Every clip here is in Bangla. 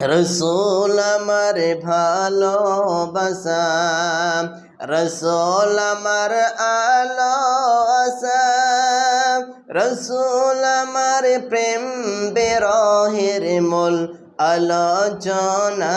রসুল আমার ভালোবাসা রসোল আমার আলো রসোল রসুল আমার প্রেম বেরহের মূল আলোচনা।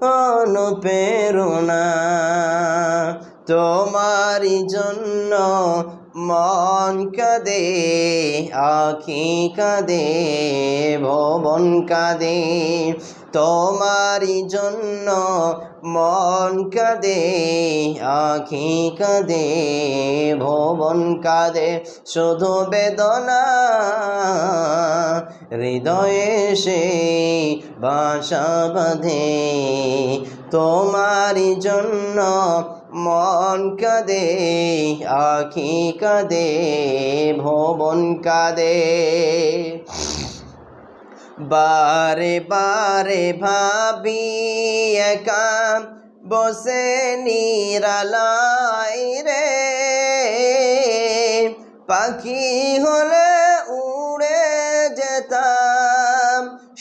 অনুপ্রেরণা। তোমারই জন্য মন কাঁদে, আখি কাঁদে, ভবন কাঁদে। তোমারই জন্য মন কাঁদে, আখি কাঁদে, ভবন কাঁদে। শুধু বেদনা হৃদয়ে সে বাসা বাঁধে। তোমারই জন্য মন কাঁদে, আখি কাঁদে, ভবন কাঁদে। বারে বারে ভাবি, একা বসে নিরালাই রে। পাখি হলে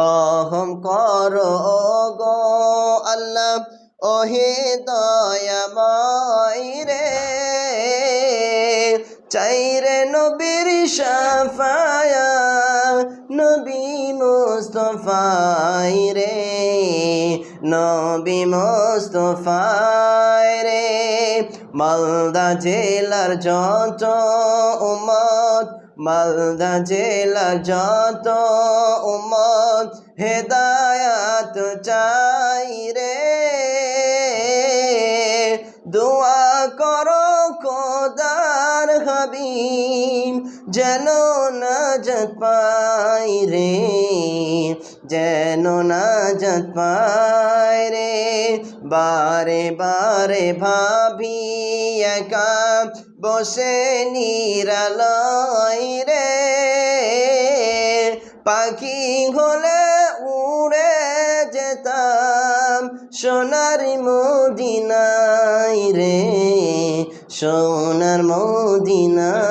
রহম কর গো আল্লাহ। ওহে দয়াময় রে চাইরে নবীর সাফায়া, নবী মুস্তফাই রে, নবী মুস্তফাই রে। মালদা জেলার যত উমত মালদা জেলা যত উমত হেদায়াত চাই রে। দোয়া করো খোদার হাবিব যেন নাজত পাই রে। যেন নাজত পাই রে। বারে বারে ভাবি একা বসে নিরালয় রে। পাখি হলে উড়ে যেতাম সোনার মদিনাই রে। সোনার মদিনা